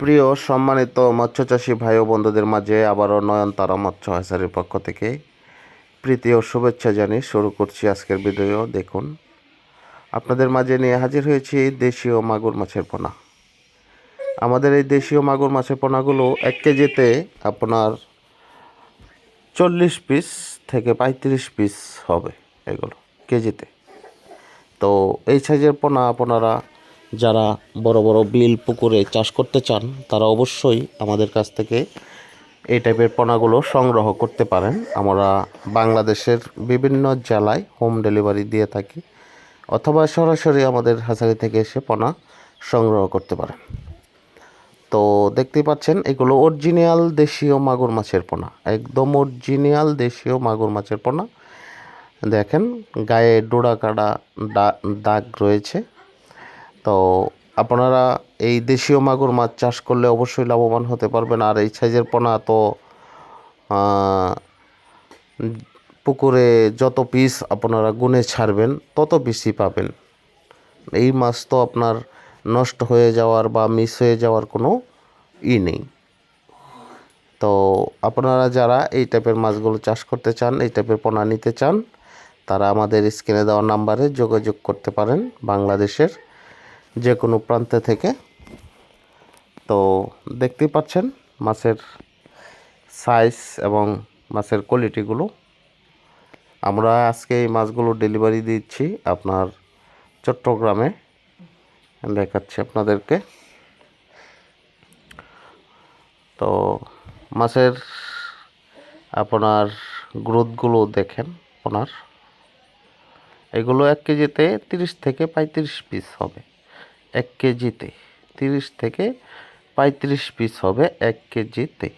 প্রিয় সম্মানিত মৎস্যচাষী ভাই ও বন্ধুদের মাঝে আবারও নয়নতারা মৎস্য হাসারির পক্ষ থেকে প্রীতি ও শুভেচ্ছা জানিয়ে শুরু করছি আজকের ভিডিও। দেখুন, আপনাদের মাঝে নিয়ে হাজির হয়েছি দেশীয় মাগুর মাছের পোনা। আমাদের এই দেশীয় মাগুর মাছের পোনাগুলো এক কেজিতে আপনার চল্লিশ পিস থেকে পঁয়ত্রিশ পিস হবে এগুলো কেজিতে। তো এই সাইজের পোনা আপনারা যারা বড় বড় বিল পুকুরে চাষ করতে চান, তারা অবশ্যই আমাদের কাছ থেকে এই টাইপের পোনাগুলো সংগ্রহ করতে পারেন। আমরা বাংলাদেশের বিভিন্ন জেলায় হোম ডেলিভারি দিয়ে থাকি, অথবা সরাসরি আমাদের হাসারি থেকে এসে পোনা সংগ্রহ করতে পারেন। তো দেখতেই পাচ্ছেন, এগুলো অরিজিনাল দেশীয় মাগুর মাছের পোনা, একদম অরিজিনাল দেশীয় মাগুর মাছের পোনা। দেখেন, গায়ে ডোরা কাটা দাগ রয়েছে। তো আপনারা এই দেশীয় মাগুর মাছ চাষ করলে অবশ্যই লাভবান হতে পারবেন। আর এই সাইজের পোনা তো পুকুরে যত পিস আপনারা গুনে ছাড়বেন, তত বেশি পাবেন। এই মাছ তো আপনার নষ্ট হয়ে যাওয়ার বা মিস হয়ে যাওয়ার কোনো ই নেই। তো আপনারা যারা এই টাইপের মাছগুলো চাষ করতে চান, এই টাইপের পোনা নিতে চান, তারা আমাদের স্ক্রিনে দেওয়া নাম্বারে যোগাযোগ করতে পারেন বাংলাদেশের যে কোনো প্রান্তে থেকে। তো দেখতেই পাচ্ছেন মাছের সাইজ এবং মাছের কোয়ালিটিগুলো আমরা আজকে এই মাছগুলো ডেলিভারি দিচ্ছি আপনার চট্টগ্রামে। দেখাচ্ছি আপনাদেরকে। তো মাছের আপনার গ্রোথগুলো দেখেন আপনার। এগুলো এক কেজিতে তিরিশ থেকে পঁয়ত্রিশ পিস হবে। এক কেজিতে। তিরিশ থেকে পঁয়ত্রিশ পিস হবে এক কেজিতে।